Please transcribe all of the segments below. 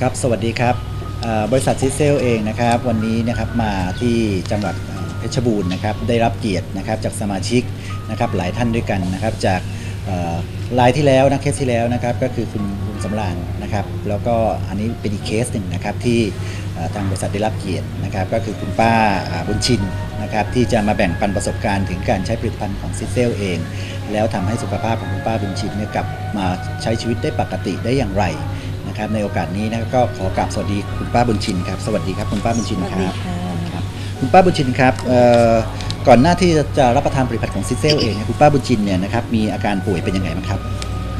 ครับสวัสดีครับบริษัทซิเซลเองนะครับวันนี้นะครับมาที่จังหวัดเพชรบูรณ์นะครับได้รับเกียรตินะครับจากสมาชิกนะครับหลายท่านด้วยกันนะครับจากรายที่แล้วนะเคสที่แล้วนะครับก็คือคุณคุณสำรานนะครับแล้วก็อันนี้เป็นอีกเคสหนึ่งนะครับที่ทางบริษัทได้รับเกียรตินะครับ ก็คือคุณป้าบุญชินนะครับที่จะมาแบ่งปันประสบการณ์ถึงการใช้ผลิตภัณฑ์ของซิเซลเอง แล้วทำให้สุขภาพของคุณป้าบุญชินเนี่ยกลับมาใช้ชีวิตได้ปกติได้อย่างไร นะครับ ในโอกาสนี้นะครับก็ขอกราบสวัสดีคุณป้าบุญชินครับ สวัสดีครับคุณป้าบุญชินครับครับ คุณป้าบุญชินครับเอ่อก่อนหน้าที่จะรับประทานผลิตภัณฑ์ของซิเซลเองเนี่ยคุณป้าบุญชินเนี่ยนะครับมีอาการป่วยเป็นยังไงบ้างครับ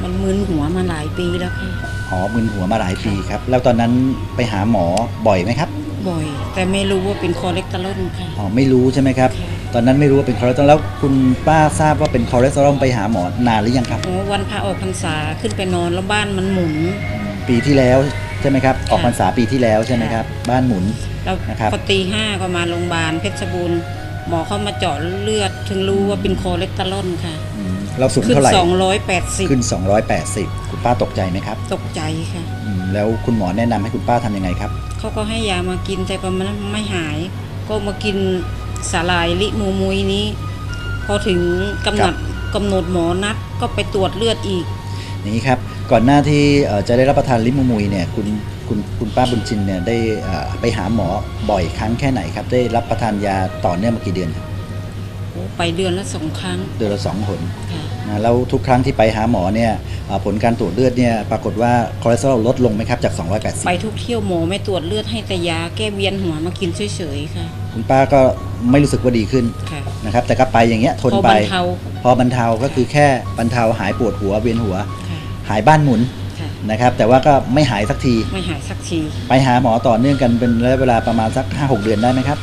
มันมึนหัวมาหลายปีแล้วค่ะอ๋อมึนหัวมาหลายปีครับ แล้วตอนนั้นไปหาหมอบ่อยไหมครับ บ่อย แต่ไม่รู้ว่าเป็นคอเลสเตอรอลค่ะอ๋อไม่รู้ใช่ไหมครับค่ะตอนนั้นไม่รู้ว่าเป็นคอเลสเตอรอลแล้วคุณป้าทราบว่าเป็นคอเลสเตอรอลไปหาหมอ นานหรือยังครับโอ้วันพระออกพรรษาขึ้นไปนอนแล้วบ้านมันหมุน ปีที่แล้วใช่ไหมครับ ออกค่ะพรรษาปีที่แล้วใช่ไหมครับ บ้านหมุนแล้วนะครับพอตีห้าก็มาโรงพยาบาลเพชรบูรณ์หมอเข้ามาเจาะเลือด ถึงรู้ว่าเป็นคอเลสเตอรอลค่ะอืมเราสูงขึ้นเท่าไหร่280 ขึ้น 280 คุณป้าตกใจไหมครับ ตกใจค่ะอืมแล้วคุณหมอแนะนำให้คุณป้าทำยังไงครับ เขาก็ให้ยามากินแต่ก็มันไม่หาย ก็มากินสาลายลิมูมุยนี้ พอถึงกำหนดกำหนดหมอนัดก็ไปตรวจเลือดอีก อย่างนี้ครับ ก่อนหน้าที่เอ่อจะได้รับประทานลิมูมุยเนี่ยคุณคุณคุณป้าบุญชินเนี่ยได้เอ่อไปหาหมอบ่อยครั้งแค่ไหนครับ ได้รับประทานยาต่อเนื่องมากี่เดือนครับโอ้ไปเดือนละสองครั้ง เดือนละสองหนค่ะนะแล้วทุกครั้งที่ไปหาหมอเนี่ยเอ่อผลการตรวจเลือดเนี่ยปรากฏว่าคอเลสเตอรอลลดลงไหมครับจากไป280ทุกเที่ยวหมอไม่ตรวจเลือดให้แต่ยาแก้เวียนหัวมากินเฉยๆค่ะ คุณป้าก็ไม่รู้สึกว่าดีขึ้นค่ะนะครับแต่ก็ไปอย่างเงี้ยทนพอไปบรรเทาพอบรรเทาก็คือแค่บรรเทาหายปวดหัวเวียนหัวค่ะ หายบ้านหมุนค่ะนะครับ แต่ว่าก็ไม่หายสักที ไม่หายสักที ไปหาหมอต่อเนื่องกันเป็นระยะเวลาประมาณสัก 5-6 เดือนได้ไหมครับ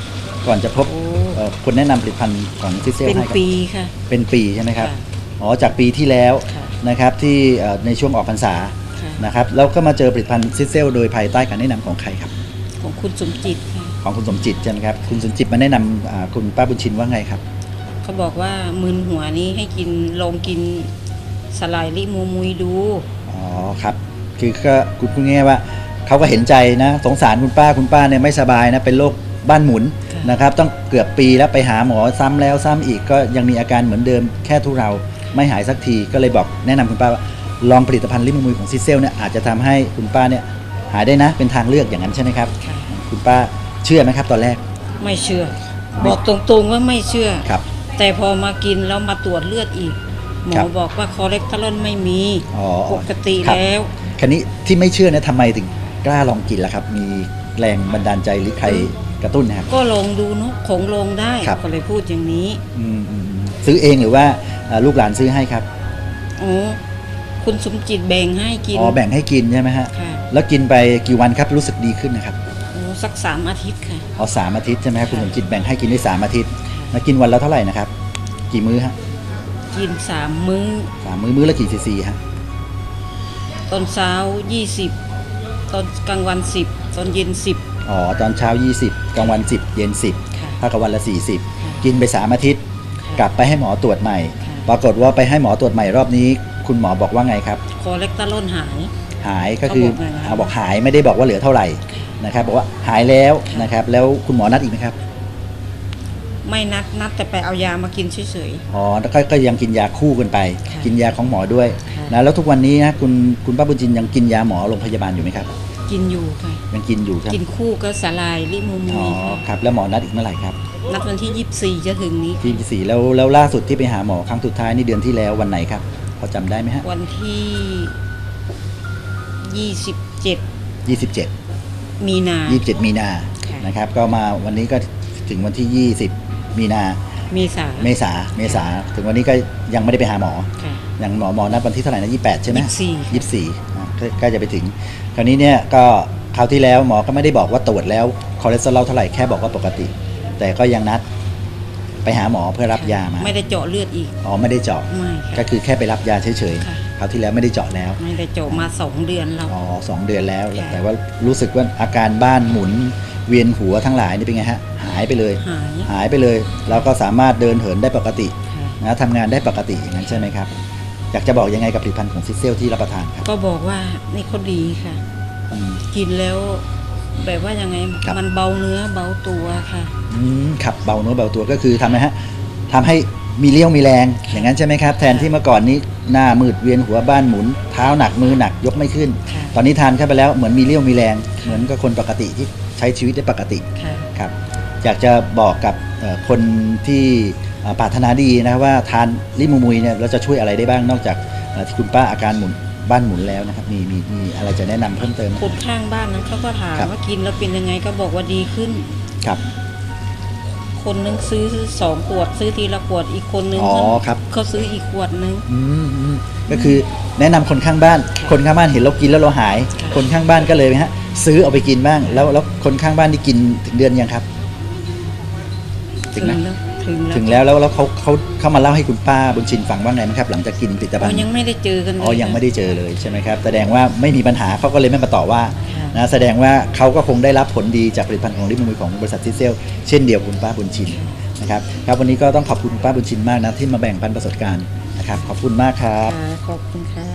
ก่อนจะพบโอ้ เอ่อคนแนะนำผลิตภัณฑ์ของซิเซลเป็นให้ครับปีค่ะ เป็นปีใช่ไหมครับค่ะอ๋อจากปีที่แล้วค่ะ นะครับที่เอ่อในช่วงออกพรรษาค่ะนะครับแล้วก็มาเจอผลิตภัณฑ์ซิเซลโดยภายใต้การแนะนำของใครครับ ของคุณสมจิตค่ะของคุณสมจิตใช่ไหมครับคุณสมจิตมาแนะนำอ่าคุณป้าบุญชินว่าไงครับ เขาบอกว่ามึนหัวนี้ให้กินลองกิน สลายลิมูมุยดู อ๋อครับ คือก็คุณพูดง่ายๆว่าเขาก็เห็นใจนะ สงสารคุณป้าคุณป้าเนี่ยไม่สบายนะ เป็นโรคบ้านหมุนค่ะนะครับ ต้องเกือบปีแล้วไปหาหมอซ้ำแล้วซ้ำอีกก็ยังมีอาการเหมือนเดิมแค่ทุเราไม่หายสักทีก็เลยบอกแนะนำคุณป้าว่าลองผลิตภัณฑ์ลิมูมุยของซิเซลเนี่ยอาจจะทำให้คุณป้าเนี่ยหายได้นะ เป็นทางเลือกอย่างนั้นใช่ไหมครับ ค่ะ คุณป้าเชื่อไหมครับตอนแรก ไม่เชื่อ บอกตรงๆว่าไม่เชื่อ ครับ แต่พอมากินแล้วมาตรวจเลือดอีก หมครัอบบอกว่าคอเลสเตอรอลไม่มีอ๋อปกติครับ แล้ว คันนี้ที่ไม่เชื่อเนี่ยทำไมถึงกล้าลองกินล่ะครับ มีแรงบันดาลใจหรือใครกระตุ้นนะครับ ก็ลองดูเนาะของลองได้ครับ ก็เลยพูดอย่างนี้อืมอืมอืมซื้อเองหรือว่าเอ่อลูกหลานซื้อให้ครับอ๋อคุณสมจิตแบ่งให้กินอ๋อแบ่งให้กินใช่ไหมฮะค่ะแล้วกินไปกี่วันครับรู้สึกดีขึ้นนะครับโอ้สักสามอาทิตย์ค่ะ อ๋อสามอาทิตย์ใช่ไหมครับคุณค่ะสมจิตแบ่งให้กินได้สามอาทิตย์แล้วกินวันละเท่าไหร่นะครับ กี่มื้อฮะ กินสามมื้อ สามมื้อมื้อละกี่ซีซีฮะตอนเช้ายี่สิบตอนกลางวันสิบตอนเย็นสิบอ๋อตอนเช้า 20 กลางวัน 10 เย็น10ค่ะถ้ากับวันละค่ะ40 กินไปสามอาทิตย์ค่ะกลับไปให้หมอตรวจใหม่ค่ะปรากฏว่าไปให้หมอตรวจใหม่รอบนี้ คุณหมอบอกว่าไงครับ คอเลสเตอรอลหาย หายก็คือเขาบอกไงนะเอาบอกหายไม่ได้บอกว่าเหลือเท่าไหร่นะครับบอกว่าหายแล้วนะครับแล้วคุณหมอนัดอีกไหมครับ ไม่นัดนัดแต่ไปเอายามากินเฉย อ๋อแล้วก็ก็ยังกินยาคู่กันไป ค่ะกินยาของหมอด้วยค่ะ นะแล้วทุกวันนี้นะคุณคุณป้าบุญจินยังกินยาหมอโรงพยาบาลอยู่ไหมครับ ๆ กินอยู่ค่ะ ยังกินอยู่ครับกินคู่กับสาลายลิมูมุอ๋อยค่ะครับแล้วหมอนัดอีกเมื่อไหร่ครับนัดวันที่ยี่สี่จะถึงนี้ ที่สี่แล้วแล้วล่าสุดที่ไปหาหมอครั้งสุดท้ายนี่เดือนที่แล้ววันไหนครับพอจำได้ไหมฮะวันที่ยี่สิบเจ็ดยี่สิบเจ็ด มีนายี่สิบเจ็ดมีนาค่ะ นะครับ ก็มาวันนี้ก็ถึงวันที่ยี่สิบ มีนา เมษา เมษาเมษาถึงวันนี้ก็ยังไม่ได้ไปหาหมอ ค่ะยังหมอหมอนัดวันที่เท่าไหร่นะยี่แปดใช่ไหม24 ยี่สี่ใกล้จะไปถึง คราวนี้เนี่ยก็คราวที่แล้วหมอก็ไม่ได้บอกว่าตรวจแล้วคอเลสเตอรอลเท่าไหร่แค่บอกว่าปกติ แต่ก็ยังนัดไปหาหมอเพื่อรับยามาไม่ได้เจาะเลือดอีก อ๋อไม่ได้เจาะไม่ก็ค่ะ คือแค่ไปรับยาเฉยค่ะ ๆคราวที่แล้วไม่ได้เจาะแล้วไม่ได้เจาะมาสองเดือนแล้ว อ๋อสองเดือนแล้ว ค่ะ แต่ว่ารู้สึกว่าอาการบ้านหมุนเวียนหัวทั้งหลายนี่เป็นไงฮะหายไปเลยหายหายไปเลย แล้วก็สามารถเดินเหินได้ปกติค่ะนะทำงานได้ปกติอย่างนั้นใช่ไหมครับอยากจะบอกยังไงกับผลิตภัณฑ์ของซิเซลที่รับประทานครับ ก็บอกว่านี่เขาดีค่ะอืมกินแล้วแบบว่ายังไงครับมันเบาเนื้อเบาตัวค่ะอืมขับเบาเนื้อเบาตัวก็คือทำให้ฮะทำให้มีเลี้ยวมีแรง อย่างนั้นใช่ไหมครับ แทนที่เมื่อก่อนนี้หน้ามืดเวียนหัวบ้านหมุน เท้าหนักมือหนักยกไม่ขึ้นค่ะตอนนี้ทานเข้าไปแล้วเหมือนมีเลี้ยวมีแรง เหมือนกับคนปกติที่ใช้ชีวิตได้ปกติค่ะครับ อยากจะบอกกับเอ่อคนที่เอ่อปรารถนาดีนะว่าทานลิมูมุยเนี่ยเราจะช่วยอะไรได้บ้างนอกจากเอ่อที่คุณป้าอาการหมุนบ้านหมุนแล้วนะครับมีมีมีอะไรจะแนะนำเพิ่มเติมไหมคนข้างบ้านนั้นเขาก็ถามครับว่ากินแล้วเป็นยังไงก็บอกว่าดีขึ้นครับคนนึงซื้อสองขวดซื้อทีละขวดอีกคนนึงอ๋อเขาครับเขาซื้ออีกขวดนึงอืมอืมก็คือแนะนำคนข้างบ้านค่ะคนข้างบ้านเห็นเรากินแล้วเราหายค่ะคนข้างบ้านก็เลยฮะซื้อเอาไปกินบ้างแล้วแล้วคนข้างบ้านที่กินถึงเดือนยังครับ ถึงไหมแล้วถึงแล้วถึงแล้วแล้วแล้วเขาเขาเขามาเล่าให้คุณป้าบุญชินฟังว่าไงไหมครับ หลังจากกินผลิตภัอ๋ณอฑ์ยังไม่ได้เจอกันเลยอ๋อยังไม่ค่ะได้เจอเลยใช่ไหมครับแสดงว่าไม่มีปัญหาเขาก็เลยไม่มาต่อว่าค่ะนะแสดงว่าเขาก็คงได้รับผลดีจากผลิตภัณฑ์ของลิมูมุยของบริษัทซิเซลเช่นเดียวกับคุณป้าบุญชินนะครับครับวันนี้ก็ต้องขอบคุณคุณป้าบุญชินมากนะที่มาแบ่งปันประสบการณ์นะครับขอบคุณมากครับค่ะขอบคุณค่ะ